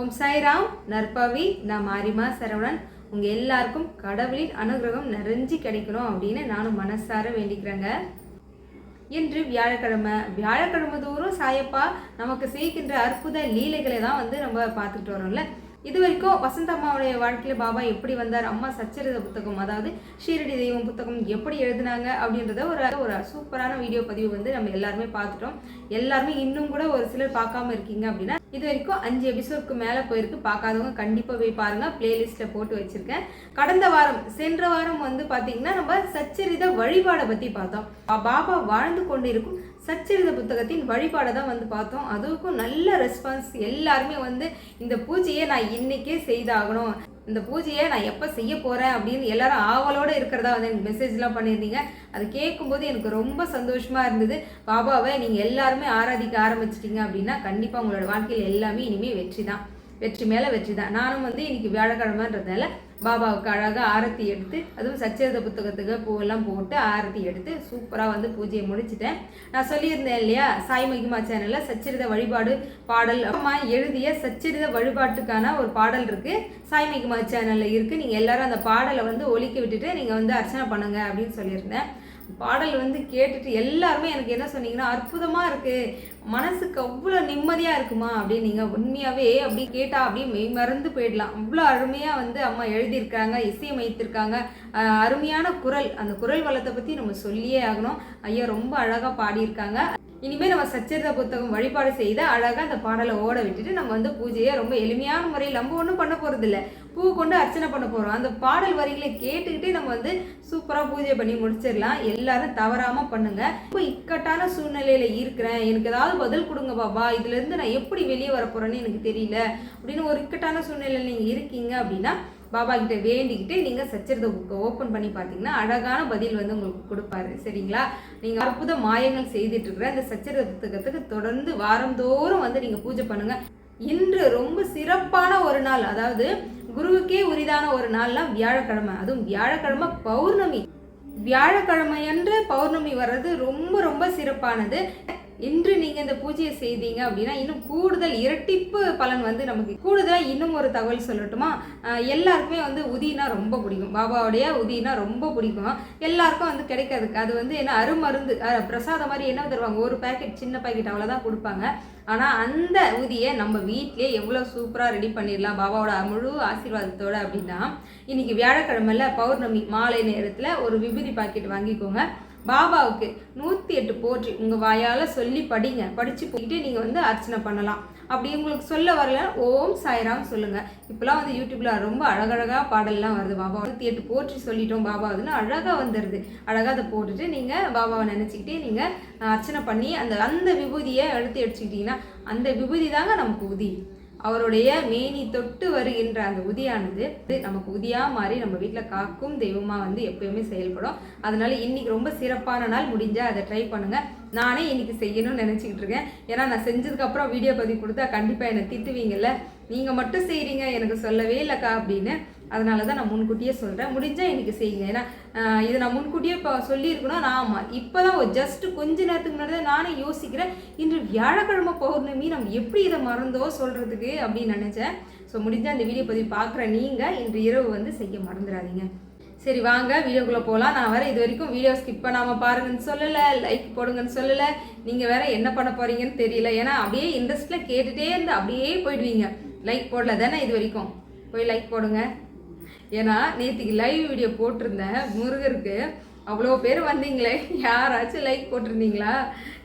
ஓம் சாய்ராம். நற்பவி. நான் மாரிமா சரவணன். உங்கள் எல்லாருக்கும் கடவுளின் அனுகிரகம் நிறைஞ்சு கிடைக்கணும் அப்படின்னு நானும் மனசார வேண்டிக்கிறேங்க. இன்று வியாழக்கிழமை. வியாழக்கிழமை தோறும் சாயப்பா நமக்கு செய்கின்ற அற்புத லீலைகளை தான் வந்து நம்ம பார்த்துட்டு வரோம்ல. இது வரைக்கும் வசந்த அம்மாவுடைய வாழ்க்கையில் பாபா எப்படி வந்தார் அம்மா சச்சரித புத்தகம் அதாவது ஷீரடி தெய்வம் புத்தகம் எப்படி எழுதினாங்க அப்படின்றத ஒரு ஒரு சூப்பரான வீடியோ பதிவு வந்து நம்ம எல்லாருமே பார்த்துட்டோம். எல்லாருமே இன்னும் கூட ஒரு சிலர் பார்க்காம இருக்கீங்க அப்படின்னா இது வரைக்கும் அஞ்சு எபிசோட்க்கு மேலே போயிருக்கு. பார்க்காதவங்க கண்டிப்பாக போய் பாருங்க. பிளேலிஸ்ட்டில் போட்டு வச்சுருக்கேன். கடந்த வாரம் சென்ற வாரம் வந்து பார்த்தீங்கன்னா நம்ம சச்சரித வழிபாடை பற்றி பார்த்தோம். பாபா வாழ்ந்து கொண்டு இருக்கும் சச்சரித புத்தகத்தின் வழிபாடை தான் வந்து பார்த்தோம். அதுக்கும் நல்ல ரெஸ்பான்ஸ் எல்லாருமே வந்து இந்த பூஜையை நான் இன்றைக்கே செய்தாகணும். இந்த பூஜையை நான் எப்போ செய்ய போகிறேன் அப்படின்னு எல்லாரும் ஆவலோடு இருக்கிறதா வந்து எனக்கு மெசேஜ்லாம் பண்ணியிருந்தீங்க. அது கேட்கும்போது எனக்கு ரொம்ப சந்தோஷமாக இருந்தது. பாபாவை நீங்கள் எல்லாருமே ஆராதிக்க ஆரம்பிச்சிட்டிங்க அப்படின்னா கண்டிப்பாக உங்களோட வாழ்க்கையில் எல்லாமே இனிமேல் வெற்றி தான். வெற்றி மேலே வெற்றி தான். நானும் வந்து இன்னைக்கு வியாழக்கிழமைன்றதுனால பாபாவுக்கு அழகாக ஆரத்தி எடுத்து அதுவும் சச்சரித புத்தகத்துக்கு பூவெல்லாம் போட்டு ஆரத்தி எடுத்து சூப்பராக வந்து பூஜையை முடிச்சிட்டேன். நான் சொல்லியிருந்தேன் இல்லையா சாய் மகிமா சேனலில் சச்சரித வழிபாடு பாடல் அம்மா எழுதிய சச்சரித வழிபாட்டுக்கான ஒரு பாடல் இருக்குது சாய் மகிமா சேனலில் இருக்குது நீங்கள் எல்லோரும் அந்த பாடலை வந்து ஒலிக்க விட்டுட்டு நீங்கள் வந்து அர்ச்சனை பண்ணுங்க அப்படின்னு சொல்லியிருந்தேன். பாடல் வந்து கேட்டுட்டு எல்லாருமே எனக்கு என்ன சொன்னீங்கன்னா அற்புதமாக இருக்குது மனசுக்கு அவ்வளோ நிம்மதியாக இருக்குமா? அப்படின்னு நீங்கள் உண்மையாகவே அப்படி கேட்டால் அப்படியே மெய் மறந்து போயிடலாம். அவ்வளோ அருமையாக வந்து அம்மா எழுதியிருக்காங்க இசையமைத்திருக்காங்க. அருமையான குரல். அந்த குரல் வளத்தை பற்றி நம்ம சொல்லியே ஆகணும். ஐயா ரொம்ப அழகாக பாடியிருக்காங்க. இனிமேல் நம்ம சச்சரித புத்தகம் வழிபாடு செய்து அழகாக அந்த பாடலை ஓட விட்டுட்டு நம்ம வந்து பூஜையை ரொம்ப எளிமையான முறையில் நம்ம ஒன்றும் பண்ண போகிறதில்ல பூ கொண்டு அர்ச்சனை பண்ண போகிறோம் அந்த பாடல் வரிகளை கேட்டுக்கிட்டே நம்ம வந்து சூப்பராக பூஜை பண்ணி முடிச்சிடலாம். எல்லாரும் தவறாமல் பண்ணுங்கள் இப்போ இக்கட்டான சூழ்நிலையில் இருக்கிறேன். எனக்கு ஏதாவது பதில் கொடுங்க பாபா இதுலேருந்து நான் எப்படி வெளியே வர போகிறேன்னு எனக்கு தெரியல. அப்படின்னு ஒரு இக்கட்டான சூழ்நிலையில் நீங்கள் இருக்கீங்க அப்படின்னா பாபா கிட்ட வேண்டிக்கிட்டு நீங்கள் சச்சரத்தை புக்கை ஓப்பன் பண்ணி பார்த்தீங்கன்னா அழகான பதில் வந்து உங்களுக்கு கொடுப்பாரு. சரிங்களா? நீங்கள் அற்புத மாயங்கள் செய்துட்டு இருக்கிற அந்த சச்சரித புத்தகத்துக்கு தொடர்ந்து வாரந்தோறும் வந்து நீங்கள் பூஜை பண்ணுங்க. இன்று ரொம்ப சிறப்பான ஒரு நாள். அதாவது குருவுக்கே உரிதான ஒரு நாள்லாம் வியாழக்கிழமை. அதுவும் வியாழக்கிழமை பௌர்ணமி. வியாழக்கிழமையன்று பௌர்ணமி வர்றது ரொம்ப ரொம்ப சிறப்பானது. இன்று நீங்கள் இந்த பூஜையை செய்தீங்க அப்படின்னா இன்னும் கூடுதல் இரட்டிப்பு பலன் வந்து நமக்கு கூடுதலாக இன்னும் ஒரு தகவல் சொல்லட்டுமா? எல்லாருக்குமே வந்து உதினா ரொம்ப பிடிக்கும். பாபாவுடைய உதினா ரொம்ப பிடிக்கும். எல்லாருக்கும் வந்து கிடைக்காதுக்கு அது வந்து என்ன அருமருந்து பிரசாதம் மாதிரி என்ன தருவாங்க? ஒரு பேக்கெட் சின்ன பேக்கெட் அவ்வளோதான் கொடுப்பாங்க. ஆனால் அந்த ஊதியை நம்ம வீட்டிலே எவ்வளோ சூப்பராக ரெடி பண்ணிடலாம் பாபாவோட முழு ஆசீர்வாதத்தோடு அப்படின்னா இன்றைக்கி வியாழக்கிழமையில் பௌர்ணமி மாலை நேரத்தில் ஒரு விபூதி பாக்கெட் வாங்கிக்கோங்க. பாபாவுக்கு நூற்றி எட்டு போற்றி. உங்கள் வாயால் சொல்லி படிங்க. படித்து போயிட்டு நீங்கள் வந்து அர்ச்சனை பண்ணலாம். அப்படி உங்களுக்கு சொல்ல வரல ஓம் சாய்ராம் சொல்லுங்கள் இப்போலாம் வந்து யூடியூப்பில் ரொம்ப அழகழகாக பாடல்லாம் வருது. பாபா நூற்றி எட்டு போற்றி சொல்லிட்டோம். பாபா அதுன்னு அழகாக வந்துடுது அழகாக அதை போட்டுட்டு நீங்கள் பாபாவை நினச்சிக்கிட்டே நீங்கள் அர்ச்சனை பண்ணி அந்த அந்த விபூதியை எடுத்து எடுத்துக்கிட்டிங்கன்னா அந்த விபூதி தாங்க நமக்கு உதி. அவருடைய மேனி தொட்டு வருகின்ற அந்த உதியானது நமக்கு உதியா மாறி நம்ம வீட்டில் காக்கும் தெய்வமாக வந்து எப்பயுமே செயல்படும். அதனால இன்னைக்கு ரொம்ப சிறப்பான நாள் முடிஞ்சால் அதை ட்ரை பண்ணுங்க. நானே இன்னைக்கு செய்யணும்னு நினச்சிக்கிட்டு இருக்கேன். ஏன்னா நான் செஞ்சதுக்கப்புறம் வீடியோ பதிவு கொடுத்தா கண்டிப்பாக என்னை திட்டுவீங்கல்ல. நீங்கள் மட்டும் செய்கிறீங்க எனக்கு சொல்லவே இல்லைக்கா அப்படின்னு அதனால தான் நான் முன்கூட்டியே சொல்கிறேன் முடிஞ்சால் எனக்கு செய்யுங்க. ஏன்னா இது இதை நான் முன்கூட்டியே இப்போ சொல்லியிருக்கணும். நான் ஆமாம் இப்போ தான் ஜஸ்ட் கொஞ்ச நேரத்துக்கு முன்னாடி தான் நானே யோசிக்கிறேன். இன்று வியாழக்கிழமை பௌர்ணமி நம்ம எப்படி இதை மறந்தோ சொல்கிறதுக்கு அப்படின்னு நினச்சேன். ஸோ முடிஞ்சால் அந்த வீடியோ பதிவு பார்க்குற நீங்கள் இன்று இரவு வந்து செய்ய மறந்துடாதீங்க. சரி வாங்க வீடியோக்குள்ளே போகலாம் நான் வேறு இது வரைக்கும் வீடியோ ஸ்கிப் பண்ணாமல் பாருங்கன்னு சொல்லலை லைக் போடுங்கன்னு சொல்லலை. நீங்கள் வேறு என்ன பண்ண போகிறீங்கன்னு தெரியல. ஏன்னா அப்படியே இன்ட்ரெஸ்ட்டில் கேட்டுகிட்டே இருந்து அப்படியே போயிடுவீங்க. லைக் போடல தானே இது வரைக்கும்? போய் லைக் போடுங்க. ஏன்னா நேற்றுக்கு லைவ் வீடியோ போட்டிருந்தேன். முருகருக்கு அவ்வளோ பேர் வந்தீங்களே. யாராச்சும் லைக் போட்டிருந்தீங்களா?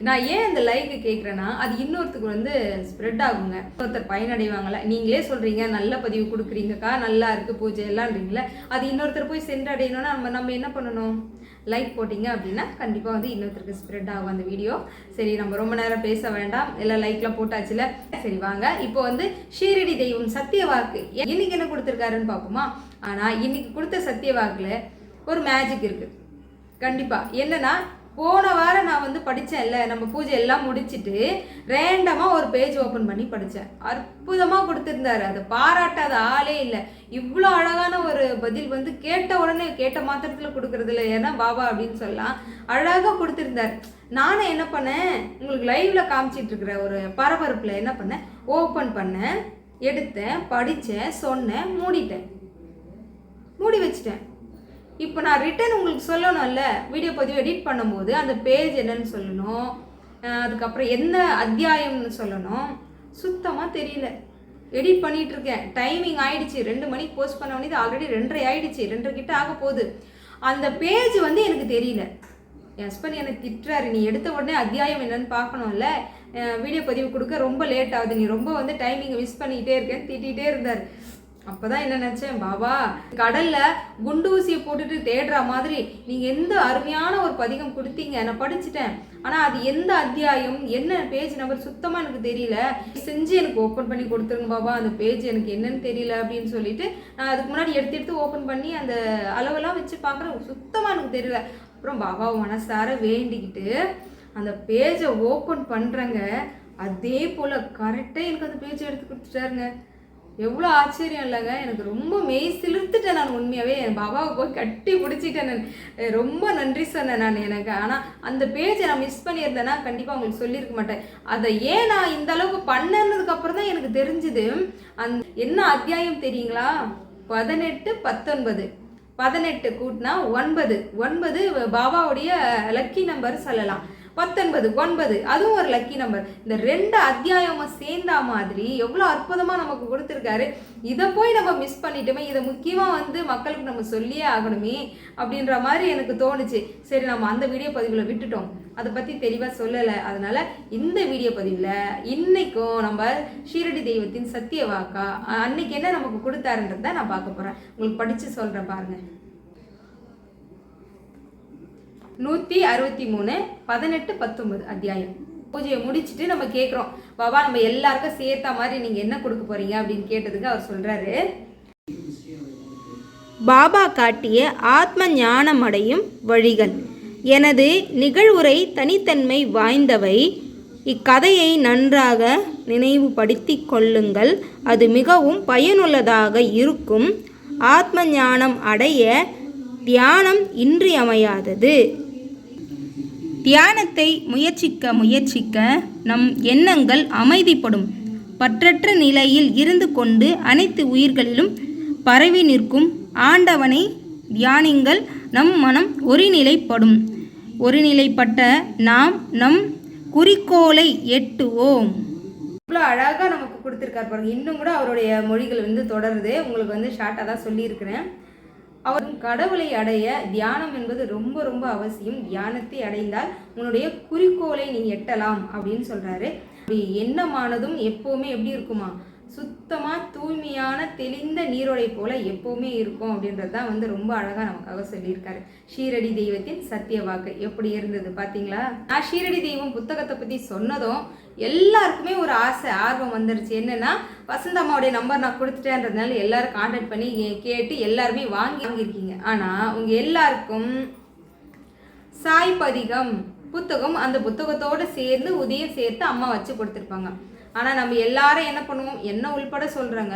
நான் ஏன் இந்த லைக்கு கேட்குறேன்னா அது இன்னொருத்துக்கு வந்து ஸ்ப்ரெட் ஆகுங்க. ஒருத்தர் பயனடைவாங்கள? நீங்களே சொல்கிறீங்க நல்ல பதிவு கொடுக்குறீங்கக்கா நல்லா இருக்குது பூஜை எல்லாம்ன்றீங்களே அது இன்னொருத்தர் போய் சென்றடையணும்னா நம்ம நம்ம என்ன பண்ணணும்? லைக் போட்டிங்க அப்படின்னா கண்டிப்பாக வந்து இன்னொருத்தருக்கு ஸ்ப்ரெட் ஆகும் அந்த வீடியோ சரி நம்ம ரொம்ப நேரம் பேச வேண்டாம். எல்லாம் லைக்லாம் போட்டாச்சுல. சரி வாங்க. இப்போ வந்து ஷீரடி தெய்வம் சத்திய வாக்கு இன்னைக்கு என்ன கொடுத்துருக்காருன்னு பார்ப்போமா? ஆனால் இன்னைக்கு கொடுத்த சத்திய வாக்கில் ஒரு மேஜிக் இருக்குது கண்டிப்பாக என்னன்னா போன வாரம் நான் வந்து படித்தேன்ல நம்ம பூஜை எல்லாம் முடிச்சுட்டு ரேண்டமாக ஒரு பேஜ் ஓப்பன் பண்ணி படித்தேன் அற்புதமாக கொடுத்துருந்தாரு. அதை பாராட்டாத ஆளே இல்லை. இவ்வளோ அழகான ஒரு பதில் வந்து கேட்ட உடனே கேட்ட மாத்திரத்தில் கொடுக்கறது இல்லை ஏன்னா பாபா அப்படின்னு சொல்லலாம். அழகாக கொடுத்துருந்தார். நானும் என்ன பண்ணேன் உங்களுக்கு லைவில் காமிச்சிட்டு இருக்கிற ஒரு பரபரப்பில் என்ன பண்ணேன் ஓப்பன் பண்ணேன் எடுத்தேன் படித்தேன் சொன்னேன் மூடிட்டேன். மூடி வச்சிட்டேன். இப்போ நான் ரிட்டன் உங்களுக்கு சொல்லணும்ல வீடியோ பதிவு எடிட் பண்ணும்போது அந்த பேஜ் என்னன்னு சொல்லணும். அதுக்கப்புறம் என்ன அத்தியாயம்னு சொல்லணும். சுத்தமாக தெரியல. எடிட் பண்ணிகிட்டு இருக்கேன். டைமிங் ஆயிடுச்சு. ரெண்டு மணிக்கு போஸ்ட் பண்ண வேண்டியது ஆல்ரெடி ரெண்டரை ஆயிடுச்சு. ரெண்டரை கிட்ட ஆக போகுது. அந்த பேஜ் வந்து எனக்கு தெரியல. என் ஹஸ்பண்ட் எனக்கு திட்டுறாரு. நீ எடுத்த உடனே அத்தியாயம் என்னன்னு பார்க்கணும்ல. வீடியோ பதிவு கொடுக்க ரொம்ப லேட் ஆகுது. நீ ரொம்ப வந்து டைமிங்கை மிஸ் பண்ணிக்கிட்டே இருக்கேன்னு திட்டிகிட்டே இருந்தார். அப்போதான் என்ன நினச்சேன் பாபா கடல்ல குண்டு ஊசியை போட்டுட்டு தேடுற மாதிரி நீங்க எந்த அருமையான ஒரு பதிகம் கொடுத்தீங்க? நான் படிச்சுட்டேன். ஆனா அது எந்த அத்தியாயம்? என்ன பேஜ் நம்பர் சுத்தமா எனக்கு தெரியல. செஞ்சு எனக்கு ஓப்பன் பண்ணி கொடுத்துருங்க பாபா. அந்த பேஜ் எனக்கு என்னன்னு தெரியல அப்படின்னு சொல்லிட்டு நான் அதுக்கு முன்னாடி எடுத்து எடுத்து ஓப்பன் பண்ணி அந்த அளவெல்லாம் வச்சு பார்க்குறேன். சுத்தமா எனக்கு தெரியல. அப்புறம் பாபா மனசார வேண்டிக்கிட்டு அந்த பேஜை ஓப்பன் பண்ணுறேங்க அதே போல் கரெக்டாக எனக்கு அந்த பேஜை எடுத்து கொடுத்துட்டாருங்க. எவ்வளோ ஆச்சரியம் இல்லைங்க. எனக்கு ரொம்ப மெய் சிலிர்த்துட்டேன் நான் உண்மையாகவே என் பாபாவை போய் கட்டி பிடிச்சிட்டேன் நான். ரொம்ப நன்றி சொன்னேன் நான் எனக்கு. ஆனால் அந்த பேஜை நான் மிஸ் பண்ணியிருந்தேன்னா கண்டிப்பாக உங்களுக்கு சொல்லியிருக்க மாட்டேன். அதை ஏன் நான் இந்த அளவுக்கு பண்ணதுக்கப்புறம் தான் எனக்கு தெரிஞ்சுது. அந் என்ன அத்தியாயம் தெரியுங்களா? பதினெட்டு பத்தொன்பது. பதினெட்டு கூட்டினா ஒன்பது. ஒன்பது பாபாவுடைய லக்கி நம்பர் சொல்லலாம். பத்தொன்பது ஒன்பது. அதுவும் ஒரு லக்கி நம்பர் இந்த ரெண்டு அத்தியாயமும் சேர்ந்தா மாதிரி எவ்வளோ அற்புதமாக நமக்கு கொடுத்துருக்காரு. இதை போய் நம்ம மிஸ் பண்ணிட்டோமே இதை முக்கியமாக வந்து மக்களுக்கு நம்ம சொல்லியே ஆகணுமே அப்படின்ற மாதிரி எனக்கு தோணுச்சு. சரி நம்ம அந்த வீடியோ பதிவில் விட்டுட்டோம். அதை பற்றி தெளிவாக சொல்லலை. அதனால் இந்த வீடியோ பதிவில் இன்றைக்கும் நம்ம ஷீரடி தெய்வத்தின் சத்திய வாக்கா அன்னைக்கு என்ன நமக்கு கொடுத்தாருன்றதை நான் பார்க்க போகிறேன் உங்களுக்கு படித்து சொல்கிறேன் பாருங்கள் நூற்றி அறுபத்தி மூணு பதினெட்டு பத்தொன்பது அத்தியாயம். பூஜையை முடிச்சுட்டு நம்ம கேட்குறோம் பாபா நம்ம எல்லாருக்கும் சேர்த்த மாதிரி நீங்கள் என்ன கொடுக்க போறீங்க அப்படின்னு கேட்டதுக்கு அவர் சொல்கிறாரு பாபா காட்டிய ஆத்ம ஞானமடையும் வழிகள். எனது நிகழ்வுரை தனித்தன்மை வாய்ந்தவை. இக்கதையை நன்றாக நினைவுபடுத்தி கொள்ளுங்கள். அது மிகவும் பயனுள்ளதாக இருக்கும். ஆத்ம ஞானம் அடைய தியானம் இன்றியமையாதது. தியானத்தை முயற்சிக்க முயற்சிக்க நம் எண்ணங்கள் அமைதிப்படும். பற்றற்ற நிலையில் இருந்து கொண்டு அனைத்து உயிர்களிலும் பரவி நிற்கும் ஆண்டவனை தியானிங்கள். நம் மனம் ஒருநிலைப்படும். ஒருநிலைப்பட்ட நாம் நம் குறிக்கோளை எட்டுவோம். இவ்வளோ அழகாக நமக்கு கொடுத்துருக்காரு பாருங்கள் இன்னும் கூட அவருடைய மொழிகள் வந்து தொடருது. உங்களுக்கு வந்து ஷார்ட்டாக தான் சொல்லியிருக்கிறேன். அவரும் கடவுளை அடைய தியானம் என்பது ரொம்ப ரொம்ப அவசியம். தியானத்தை அடைந்தால் உன்னுடைய குறிக்கோளை நீ எட்டலாம் அப்படின்னு சொல்றாரு. அப்படி எண்ணமானதும் எப்பவுமே எப்படி இருக்குமா? சுத்தமாக தூய்மையான தெளிந்த நீரோடை போல எப்போவுமே இருக்கும் அப்படின்றது தான் வந்து ரொம்ப அழகாக நமக்காக சொல்லியிருக்காரு. ஷீரடி தெய்வத்தின் சத்திய வாக்கு எப்படி இருந்தது பார்த்தீங்களா நான் ஷீரடி தெய்வம் புத்தகத்தை பற்றி சொன்னதும் எல்லாருக்குமே ஒரு ஆசை ஆர்வம் வந்துருச்சு. என்னன்னா வசந்த அம்மாவுடைய நம்பர் நான் கொடுத்துட்டேன்றதுனால எல்லோரும் காண்டாக்ட் பண்ணி கேட்டு எல்லாருமே வாங்கி வாங்கியிருக்கீங்க. ஆனால் உங்கள் எல்லாருக்கும் சாய் பதிகம் புத்தகம் அந்த புத்தகத்தோடு சேர்ந்து உதயம் சேர்த்து அம்மா வச்சு கொடுத்துருப்பாங்க. ஆனால் நம்ம எல்லாரும் என்ன பண்ணுவோம்? என்ன உள்பட சொல்கிறாங்க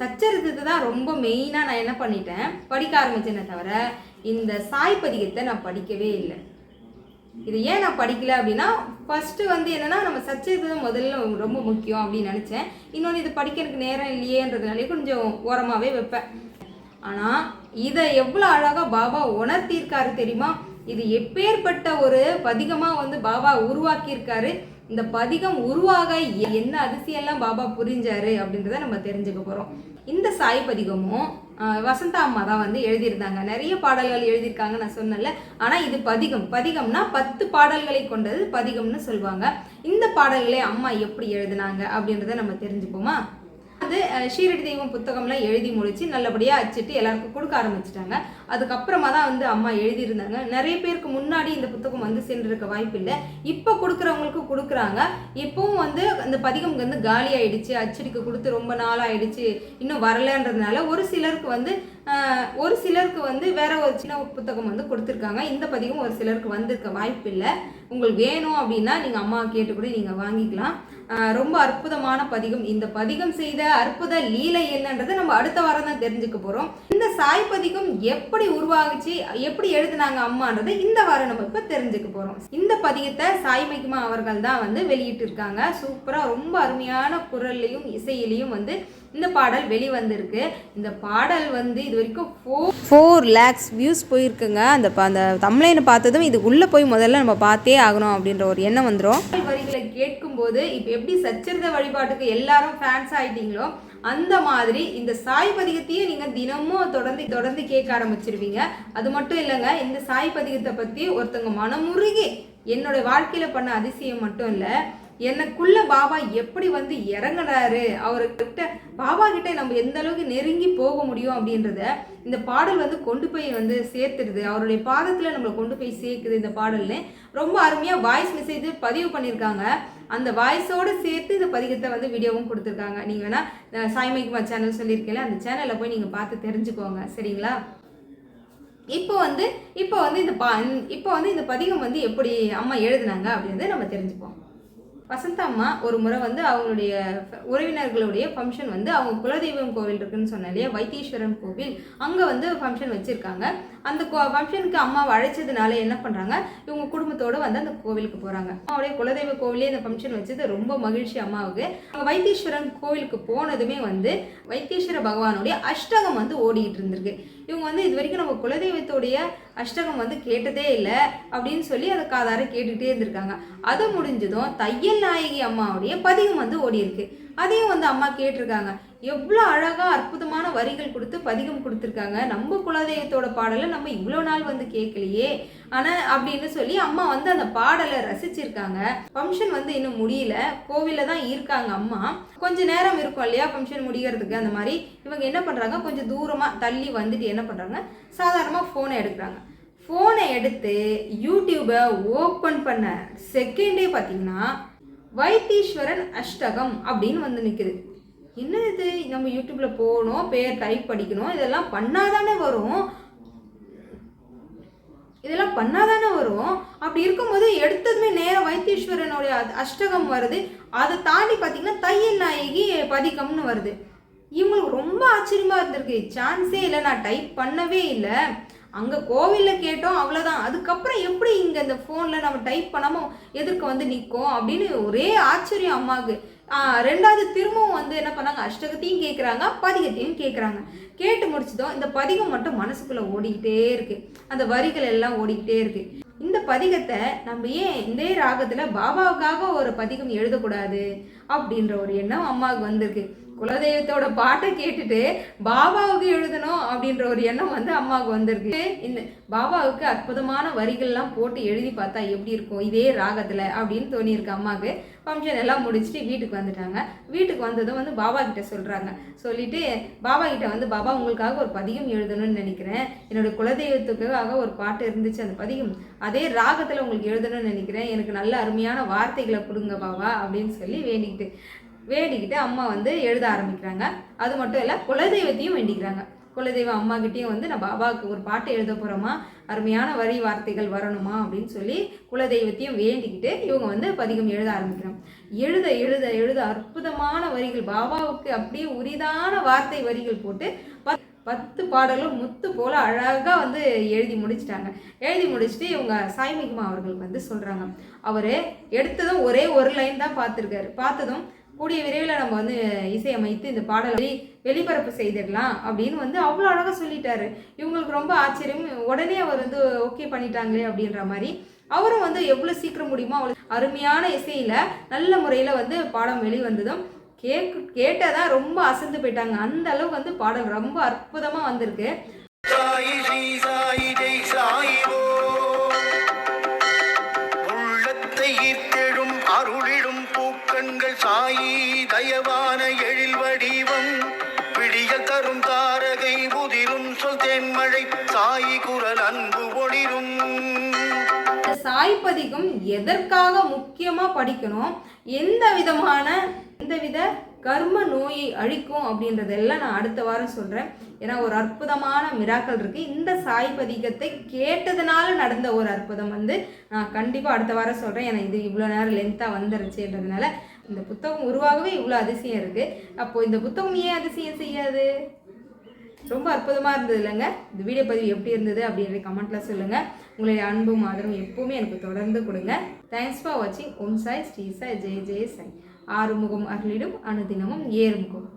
சச்சரித்தத்தை தான் ரொம்ப மெயினாக நான் என்ன பண்ணிட்டேன்? படிக்க ஆரம்பிச்சேனே தவிர இந்த சாய் பதிகத்தை நான் படிக்கவே இல்லை. இது ஏன் நான் படிக்கல அப்படின்னா ஃபஸ்ட்டு வந்து என்னன்னா நம்ம சச்சரித்தது முதல்ல ரொம்ப முக்கியம் அப்படின்னு நினச்சேன். இன்னொன்று இது படிக்கிறதுக்கு நேரம் இல்லையேன்றதுனாலே கொஞ்சம் ஓரமாகவே வைப்பேன். ஆனால் இதை எவ்வளோ அழகாக பாபா உணர்த்தியிருக்காரு தெரியுமா? இது எப்பேற்பட்ட ஒரு பதிகமாக வந்து பாபா உருவாக்கியிருக்காரு. இந்த பதிகம் உருவாக எ- என்ன அதிசயம்லாம் பாபா புரிஞ்சாரு அப்படின்றத நம்ம தெரிஞ்சுக்க போகிறோம் இந்த சாய் பதிகமும் வசந்தா அம்மா தான் வந்து எழுதியிருந்தாங்க. நிறைய பாடல்கள் எழுதியிருக்காங்க நான் சொன்னேன்ல. ஆனால் இது பதிகம். பதிகம்னா பத்து பாடல்களை கொண்டது பதிகம்னு சொல்லுவாங்க. இந்த பாடல்களை அம்மா எப்படி எழுதினாங்க அப்படின்றத நம்ம தெரிஞ்சுப்போமா? அது ஷீரடி தெய்வம் புத்தகம்லாம் எழுதி முடிச்சு நல்லபடியாக அச்சிட்டு எல்லாருக்கும் கொடுக்க ஆரம்பிச்சிட்டாங்க. அதுக்கப்புறமா தான் வந்து அம்மா எழுதியிருந்தாங்க. நிறைய பேருக்கு முன்னாடி இந்த புத்தகம் வந்து சென்றிருக்க வாய்ப்பு இல்லை இப்போ கொடுக்குறவங்களுக்கு கொடுக்குறாங்க. இப்போவும் வந்து அந்த பதிகம் வந்து காலி ஆயிடுச்சு அச்சடிக்க கொடுத்து ரொம்ப நாள் ஆயிடுச்சு இன்னும் வரலன்றதுனால ஒரு சிலருக்கு வந்து ஒரு சிலருக்கு வந்து வேற ஒரு சின்ன புத்தகம் வந்து கொடுத்துருக்காங்க. இந்த பதிகம் ஒரு சிலருக்கு வந்திருக்க வாய்ப்பு இல்லை உங்களுக்கு வேணும் அப்படின்னா நீங்கள் அம்மா கேட்டு கூட நீங்கள் வாங்கிக்கலாம். ரொம்ப அற்புதமான பதிகம். இந்த பதிகம் செய்த அற்புத லீலை என்னன்றதை நம்ம அடுத்த வாரம் தான் தெரிஞ்சுக்க போகிறோம் இந்த சாய் பதிகம் எப்படி உருவாகுச்சு எப்படி எழுதுனாங்க அம்மான்றதை இந்த வாரம் நம்ம இப்போ தெரிஞ்சுக்க போகிறோம் இந்த பதிகத்தை சாய் மகிமா அவர்கள் தான் வந்து வெளியிட்டு இருக்காங்க ரொம்ப அருமையான குரல்லையும் இசையிலையும் வந்து இந்த பாடல் வெளிவந்திருக்கு. இந்த பாடல் வந்து இது வரைக்கும் ஃபோர் ஃபோர் லேக்ஸ் வியூஸ் போயிருக்குங்க. அந்த அந்த தமிழனை பார்த்ததும் இது உள்ளே போய் முதல்ல நம்ம பார்த்தே ஆகணும் அப்படின்ற ஒரு எண்ணம் வந்துடும் வரிகளை கேட்கும்போது இப்போ எப்படி சச்சரித வழிபாட்டுக்கு எல்லாரும் ஃபேன்ஸ் ஆயிட்டீங்களோ அந்த மாதிரி இந்த சாய் பதிகத்தையே நீங்கள் தினமும் தொடர்ந்து தொடர்ந்து கேட்க ஆரம்பிச்சிருவீங்க. அது மட்டும் இல்லைங்க இந்த சாய் பதிகத்தை பற்றி ஒருத்தவங்க மனமுருகி என்னோட வாழ்க்கையில் பண்ண அதிசயம் மட்டும் இல்லை எனக்குள்ள பாபா எப்படி வந்து இறங்குறாரு அவர்கிட்ட பாபா கிட்ட நம்ம எந்த அளவுக்கு நெருங்கி போக முடியும் அப்படின்றத இந்த பாடல் வந்து கொண்டு போய் வந்து சேர்த்துடுது. அவருடைய பாதத்தில் நம்மளை கொண்டு போய் சேர்க்குது இந்த பாடல்னு. ரொம்ப அருமையாக வாய்ஸ் மெசேஜ் பதிவு பண்ணியிருக்காங்க. அந்த வாய்ஸோடு சேர்த்து இந்த பதிகத்தை வந்து வீடியோவும் கொடுத்துருக்காங்க. நீங்கள் வேணால் சாய்மைக்குமா சேனல் சொல்லியிருக்கீங்களா அந்த சேனலில் போய் நீங்கள் பார்த்து தெரிஞ்சுக்கோங்க. சரிங்களா? இப்போ வந்து இப்போ வந்து இந்த பா இப்போ வந்து இந்த பதிகம் வந்து எப்படி அம்மா எழுதுனாங்க அப்படின்றத நம்ம தெரிஞ்சுப்போம். வசந்தா அம்மா ஒரு முறை வந்து அவங்களுடைய உறவினர்களுடைய ஃபங்க்ஷன் வந்து அவங்க குலதெய்வம் கோவில் இருக்குன்னு சொன்னாலே வைத்தீஸ்வரன் கோவில். அங்கே வந்து ஃபங்க்ஷன் வச்சுருக்காங்க. அந்த கோ ஃபங்க்ஷனுக்கு அம்மாவை அழைச்சதுனால என்ன பண்ணுறாங்க இவங்க குடும்பத்தோடு வந்து அந்த கோவிலுக்கு போகிறாங்க அம்மாவுடைய குலதெய்வ கோவிலே இந்த ஃபங்க்ஷன் வச்சது ரொம்ப மகிழ்ச்சி அம்மாவுக்கு. வைத்தீஸ்வரன் கோவிலுக்கு போனதுமே வந்து வைத்தீஸ்வர பகவானுடைய அஷ்டகம் வந்து ஓடிட்டு இருந்திருக்கு. இவங்க வந்து இது வரைக்கும் நம்ம குலதெய்வத்துடைய அஷ்டகம் வந்து கேட்டதே இல்லை அப்படின்னு சொல்லி அதை காதார கேட்டுகிட்டே இருந்திருக்காங்க. அது முடிஞ்சதும் தையல் நாயகி அம்மாவுடைய பதிகம் வந்து ஓடி இருக்கு அதையும் வந்து அம்மா கேட்டிருக்காங்க. எவ்வளோ அழகாக அற்புதமான வரிகள் கொடுத்து பதிகம் கொடுத்துருக்காங்க. நம்ம குலதெய்வத்தோட பாடலை நம்ம இவ்வளோ நாள் வந்து கேட்கலையே. ஆனால் அப்படின்னு சொல்லி அம்மா வந்து அந்த பாடலை ரசிச்சிருக்காங்க. ஃபங்க்ஷன் வந்து இன்னும் முடியல. கோவிலில் தான் இருக்காங்க அம்மா. கொஞ்சம் நேரம் இருக்கும் இல்லையா ஃபங்க்ஷன் முடிகிறதுக்கு அந்த மாதிரி இவங்க என்ன பண்ணுறாங்க கொஞ்சம் தூரமாக தள்ளி வந்துட்டு என்ன பண்ணுறாங்க சாதாரணமாக ஃபோனை எடுக்கிறாங்க. ஃபோனை எடுத்து யூடியூப்பை ஓப்பன் பண்ண செகண்டே பார்த்தீங்கன்னா வைத்தீஸ்வரன் அஷ்டகம் அப்படின்னு வந்து நிற்குது என்ன இது நம்ம யூடியூப்பில் போகணும் பேர் டைப் படிக்கணும் இதெல்லாம் பண்ணாதானே வரும்? இதெல்லாம் பண்ணாதானே வரும்? அப்படி இருக்கும்போது எடுத்ததுமே நேரம் வைத்தீஸ்வரனுடைய அஷ்டகம் வருது. அதை தாண்டி பார்த்தீங்கன்னா தையல் நாயகி பதிகம்னு வருது. இவங்களுக்கு ரொம்ப ஆச்சரியமாக இருந்திருக்கு. சான்ஸே இல்லை நான் டைப் பண்ணவே இல்லை. அங்கே கோவிலில் கேட்டோம் அவ்வளோதான் அதுக்கப்புறம் எப்படி இங்கே இந்த ஃபோனில் நம்ம டைப் பண்ணாமல் எதிர்க்க வந்து நிற்கும் அப்படின்னு ஒரே ஆச்சரியம் அம்மாவுக்கு. ரெண்டாவது திரும்பவும் வந்து என்ன பண்ணாங்க? அஷ்டகத்தையும் கேட்குறாங்க பதிகத்தையும் கேட்குறாங்க கேட்டு முடிச்சதும் இந்த பதிகம் மட்டும் மனசுக்குள்ளே ஓடிக்கிட்டே இருக்குது அந்த வரிகள் எல்லாம் ஓடிக்கிட்டே இருக்குது இந்த பதிகத்தை நம்ம ஏன் இதே ராகத்தில் பாபாவுக்காக ஒரு பதிகம் எழுதக்கூடாது அப்படின்ற ஒரு எண்ணம் அம்மாவுக்கு வந்திருக்கு. குலதெய்வத்தோட பாட்டை கேட்டுட்டு பாபாவுக்கு எழுதணும் அப்படின்ற ஒரு எண்ணம் வந்து அம்மாவுக்கு வந்திருக்கு. இந்த பாபாவுக்கு அற்புதமான வரிகள்லாம் போட்டு எழுதி பார்த்தா எப்படி இருக்கும்? இதே ராகத்தில் அப்படின்னு தோணியிருக்கு அம்மாவுக்கு. ஃபங்க்ஷன் எல்லாம் முடிச்சுட்டு வீட்டுக்கு வந்துட்டாங்க. வீட்டுக்கு வந்ததும் வந்து பாபா கிட்ட சொல்கிறாங்க சொல்லிட்டு பாபா கிட்ட வந்து பாபா உங்களுக்காக ஒரு பதிகம் எழுதணும்னு நினைக்கிறேன். என்னோட குலதெய்வத்துக்காக ஒரு பாட்டு இருந்துச்சு. அந்த பதிகம் அதே ராகத்தில் உங்களுக்கு எழுதணும்னு நினைக்கிறேன். எனக்கு நல்ல அருமையான வார்த்தைகளை கொடுங்க பாபா அப்படின்னு சொல்லி வேண்டிக்கிட்டு. வேண்டிக்கிட்டு அம்மா வந்து எழுத ஆரம்பிக்கிறாங்க. அது மட்டும் இல்லை குலதெய்வத்தையும் வேண்டிக்கிறாங்க. குலதெய்வம் அம்மா கிட்டேயும் வந்து நான் பாபாவுக்கு ஒரு பாட்டு எழுத போகிறோமா அருமையான வரி வார்த்தைகள் வரணுமா? அப்படின்னு சொல்லி குலதெய்வத்தையும் வேண்டிக்கிட்டு இவங்க வந்து பதிகம் எழுத ஆரம்பிக்கிறாங்க. எழுத எழுத எழுத அற்புதமான வரிகள். பாபாவுக்கு அப்படியே உரிதான வார்த்தை வரிகள் போட்டு பத் பத்து பாடலும் முத்து போல் அழகாக வந்து எழுதி முடிச்சிட்டாங்க. எழுதி முடிச்சுட்டு இவங்க சாய்மிகுமா அவர்களுக்கு வந்து சொல்கிறாங்க அவர் எடுத்ததும் ஒரே ஒரு லைன் தான் பார்த்துருக்காரு. பார்த்ததும் கூடிய விரைவில் நம்ம வந்து இசையமைத்து இந்த பாடலை வெளிபரப்பு செய்திடலாம் அப்படின்னு வந்து அவ்வளோ அழகாக சொல்லிட்டாரு. இவங்களுக்கு ரொம்ப ஆச்சரியம். உடனே அவர் வந்து ஓகே பண்ணிட்டாங்களே அப்படின்ற மாதிரி அவரும் வந்து எவ்வளோ சீக்கிரம் முடியுமோ அவ்வளோ அருமையான இசையில் நல்ல முறையில் வந்து பாடம் வெளிவந்ததும் கேக்கு கேட்டதான் ரொம்ப அசந்து போயிட்டாங்க. அந்த அளவுக்கு வந்து பாடல் ரொம்ப அற்புதமாக வந்திருக்கு. பதிகம் எதற்காக முக்கியமாக படிக்கணும்? எந்த விதமான எந்தவித கர்ம நோயை அழிக்கும் அப்படின்றதெல்லாம் நான் அடுத்த வாரம் சொல்கிறேன் ஏன்னா ஒரு அற்புதமான மிராக்கள் இருக்குது இந்த சாய்பதிகத்தை கேட்டதுனால நடந்த ஒரு அற்புதம் வந்து நான் கண்டிப்பாக அடுத்த வாரம் சொல்கிறேன் ஏன்னா இது இவ்வளோ நேரம் லென்த்தாக வந்துருச்சுன்றதுனால இந்த புத்தகம் உருவாகவே இவ்வளோ அதிசயம் இருக்குது அப்போது இந்த புத்தகம் ஏன் அதிசயம் செய்யாது? ரொம்ப அற்புதமாக இருந்தது இல்லைங்க? இந்த வீடியோ பதிவு எப்படி இருந்தது அப்படின்ற கமெண்ட்ல சொல்லுங்கள் உங்களுடைய அன்பும் ஆதரவும் எப்போவுமே எனக்கு தொடர்ந்து கொடுங்க. தேங்க்ஸ் ஃபார் வாட்சிங் ஓம் சாய் ஸ்ரீ சாய். ஜெய் ஜெய் சாய். ஆறுமுகம் அருளிடும் அனுதினமும் ஏறுமுகம்.